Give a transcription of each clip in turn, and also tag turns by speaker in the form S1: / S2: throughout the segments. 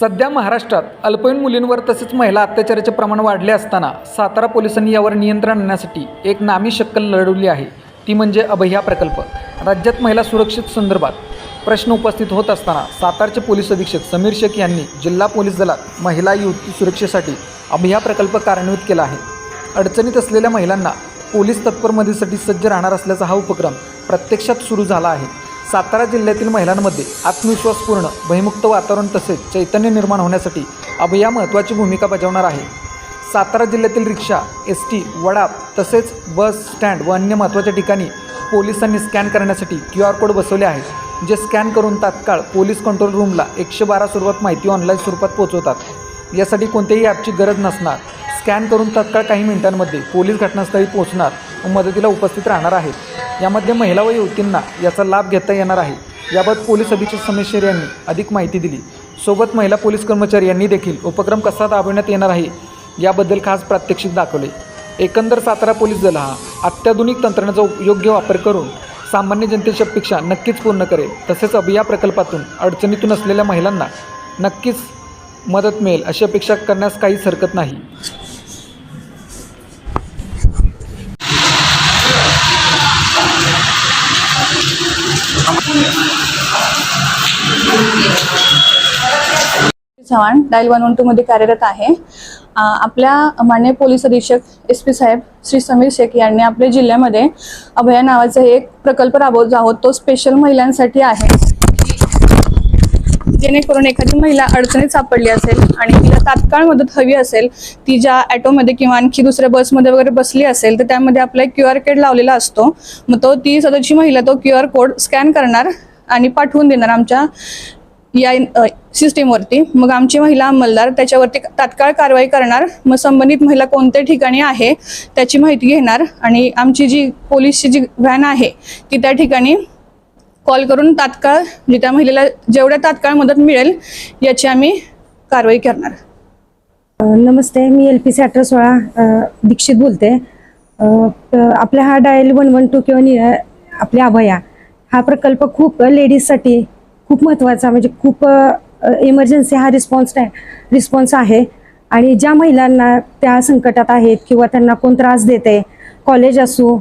S1: सध्या महाराष्ट्रात अल्पवयीन मुलींवर तसेच महिला अत्याचाराचे प्रमाण वाढले असताना सातारा पोलिसांनी यावर नियंत्रण आणण्यासाठी एक नामी शक्कल लढवली आहे. ती म्हणजे अभया प्रकल्प. राज्यात महिला सुरक्षित संदर्भात प्रश्न उपस्थित होत असताना सातारचे पोलीस अधीक्षक समीर शेख यांनी जिल्हा पोलीस दलात महिला युवती सुरक्षेसाठी अभया प्रकल्प कार्यान्वित केला आहे. अडचणीत असलेल्या महिलांना पोलीस तत्पर मदतीसाठी सज्ज राहणार असल्याचा हा उपक्रम प्रत्यक्षात सुरू झाला आहे. सातारा जिल्ह्यातील महिलांमध्ये आत्मविश्वासपूर्ण भयमुक्त वातावरण तसेच चैतन्य निर्माण होण्यासाठी अभया महत्त्वाची भूमिका बजावणार आहे. सातारा जिल्ह्यातील रिक्षा एस टी वडाप तसेच बस स्टँड व अन्य महत्त्वाच्या ठिकाणी पोलिसांनी स्कॅन करण्यासाठी क्यू आर कोड बसवले आहेत जे स्कॅन करून तात्काळ पोलीस कंट्रोल रूमला एकशे बारा स्वरूपात माहिती ऑनलाईन स्वरूपात पोहोचवतात. यासाठी कोणत्याही ॲपची गरज नसणार. स्कॅन करून तात्काळ काही मिनिटांमध्ये पोलीस घटनास्थळी पोहोचणार व मदतीला उपस्थित राहणार आहेत. यामध्ये महिला व युवतींना याचा लाभ घेता येणार आहे. याबाबत पोलीस अधीक्षक समेश्वर यांनी अधिक माहिती दिली. सोबत महिला पोलीस कर्मचारी यांनी देखील उपक्रम कसा राबविण्यात येणार आहे याबद्दल खास प्रात्यक्षिक दाखवले. एकंदर सातारा पोलीस दल हा अत्याधुनिक तंत्रज्ञानाचा योग्य वापर करून सामान्य जनतेची अपेक्षा नक्कीच पूर्ण करेल. तसेच अभिया प्रकल्पातून अडचणीतून असलेल्या महिलांना नक्कीच मदत मिळेल अशी अपेक्षा करण्यास काहीच हरकत नाही.
S2: Chavan dial one one two मध्ये कार्यरत आहे. आपल्या मान्य पोलीस अधीक्षक एस पी साहेब श्री समीर शेख यांनी आपल्या जिल्ह्यामध्ये अभया नावाचा एक प्रकल्प राबवत आहोत. तो स्पेशल महिलांसाठी आहे. जेणेकरून एखादी महिला अडचणीत सापडली असेल आणि तिला तात्काळ मदत हवी असेल ती ज्या ॲटोमध्ये किंवा आणखी दुसऱ्या बसमध्ये वगैरे बसली असेल तर त्यामध्ये आपला क्यू आर कोड लावलेला असतो. मग तो ती सदरची महिला तो क्यू आर कोड स्कॅन करणार आणि पाठवून देणार आमच्या या सिस्टीमवरती मग आमची महिला अंमलदार त्याच्यावरती तात्काळ कारवाई करणार. मग संबंधित महिला कोणत्या ठिकाणी आहे त्याची माहिती घेणार. आणि आमची जी पोलीसची जी व्हॅन आहे ती त्या ठिकाणी कॉल करून तात्काळ म्हणजे त्या महिलेला जेवढ्या तात्काळ मदत मिळेल याची आम्ही कारवाई करणार.
S3: नमस्ते मी एल पी सी अठरा सोळा दीक्षित बोलते. अ, आपला हा डायल वन वन टू किंवा आपल्या अभया हा प्रकल्प खूप लेडीजसाठी खूप महत्त्वाचा म्हणजे खूप इमर्जन्सी हा रिस्पॉन्स रिस्पॉन्स आहे. आणि ज्या महिलांना त्या संकटात आहेत किंवा त्यांना कोण त्रास देते कॉलेज असो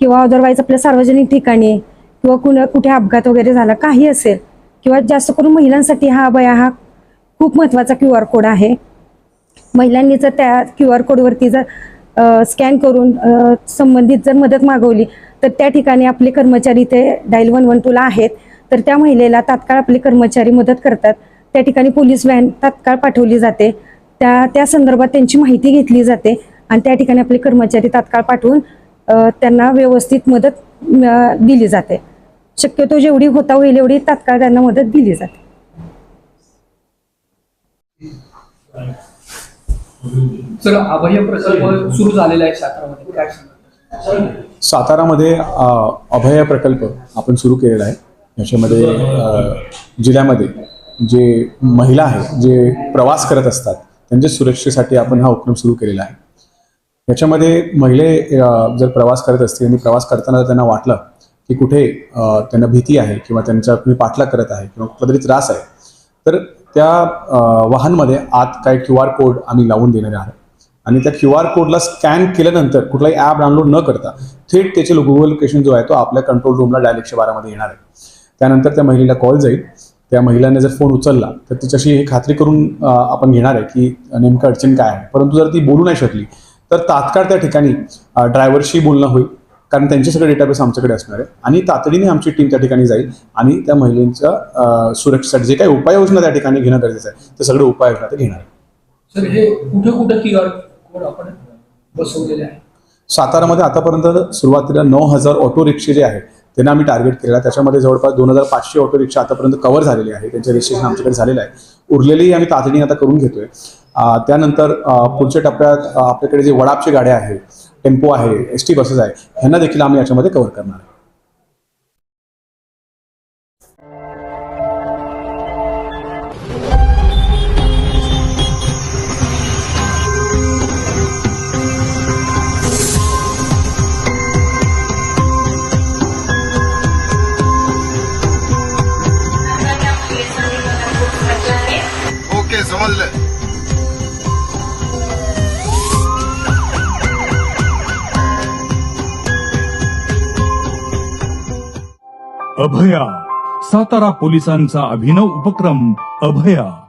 S3: किंवा अदरवाईज आपल्या सार्वजनिक ठिकाणी किंवा कुणा कुठे अपघात वगैरे झाला काही असेल किंवा जास्त करून महिलांसाठी हा अभया हा खूप महत्त्वाचा क्यू आर कोड आहे. महिलांनी जर त्या क्यू आर कोडवरती जर स्कॅन करून संबंधित जर मदत मागवली तर त्या ठिकाणी आपले कर्मचारी ते डायल वन वन टूला आहेत. तर त्या महिलेला तात्काळ आपले कर्मचारी मदत करतात. त्या ठिकाणी पोलीस व्हॅन तात्काळ पाठवली जाते. त्या त्या संदर्भात त्यांची माहिती घेतली जाते आणि त्या ठिकाणी आपले कर्मचारी तात्काळ पाठवून त्यांना व्यवस्थित मदत दिली जाते. शक्यतो जेवढी होता होईल एवढी तात्काळ त्यांना मदत दिली जाते.
S1: सर अभय प्रकल्प सुरू झालेला आहे सातारामध्ये.
S4: सातारामध्ये अभय प्रकल्प आपण सुरू केलेला आहे. याच्यामध्ये जिल्ह्यामध्ये जे महिला आहेत जे प्रवास करत असतात त्यांच्या सुरक्षेसाठी आपण हा उपक्रम सुरू केलेला आहे. याच्यामध्ये महिले जर प्रवास करत असतील आणि प्रवास करताना त्यांना वाटलं की कुठे त्यांना भीती आहे किंवा त्यांचा कुणी पाठलाग करत आहे किंवा कुठला तरी त्रास आहे तर त्या वाहनमध्ये आत काय क्यू आर कोड आम्ही लावून देणारे आहोत. आणि त्या क्यू आर कोडला स्कॅन केल्यानंतर कुठलाही ॲप डाउनलोड न करता थेट त्याचे गुगल लोकेशन जो आहे तो आपल्या कंट्रोल रूमला डायल एकशे बारामध्ये येणार आहे. त्यानंतर त्या महिलेला कॉल जाईल. त्या महिलाने जर फोन उचलला तर तिच्याशी ही खात्री करून आपण घेणार आहे की नेमकं अडचण काय आहे. परंतु जर ती बोलू नाही शकली तर तात्काळ त्या ठिकाणी ड्रायव्हरशी बोलणं होईल कारण त्यांचे सगळे डेटाबेस आमच्याकडे असणार आहे आणि तातडीने आमची टीम त्या ठिकाणी जाईल आणि त्या महिलेच्या सुरक्षेसाठी जे काही उपाययोजना त्या ठिकाणी घेणं गरजेचं आहे ते सगळे उपाययोजना ते घेणार
S1: सर हे कुठे कुठे क्यू आर कोड आपण बसवलेले आहे?
S4: सातारामध्ये आतापर्यंत सुरुवातीला नऊ हजार ऑटो रिक्षे जे आहेत त्यांना आम्ही टार्गेट केलेला. आहे. त्याच्यामध्ये जवळपास दोन हजार पाचशे ऑटो रिक्षा आतापर्यंत कव्हर झालेले आहे त्यांचे रजिस्ट्रेशन आमच्याकडे झालेलं आहे. उरलेली आम्ही तातडीने आता करून घेतोय. त्यानंतर पुढच्या टप्प्यात आपल्याकडे जे वडापचे गाड्या आहेत टेम्पो आहे एस टी बसेस आहे ह्यांना देखील आम्ही याच्यामध्ये कव्हर करणार आहे.
S5: अभया. सातारा पोलिसांचा अभिनव उपक्रम अभया.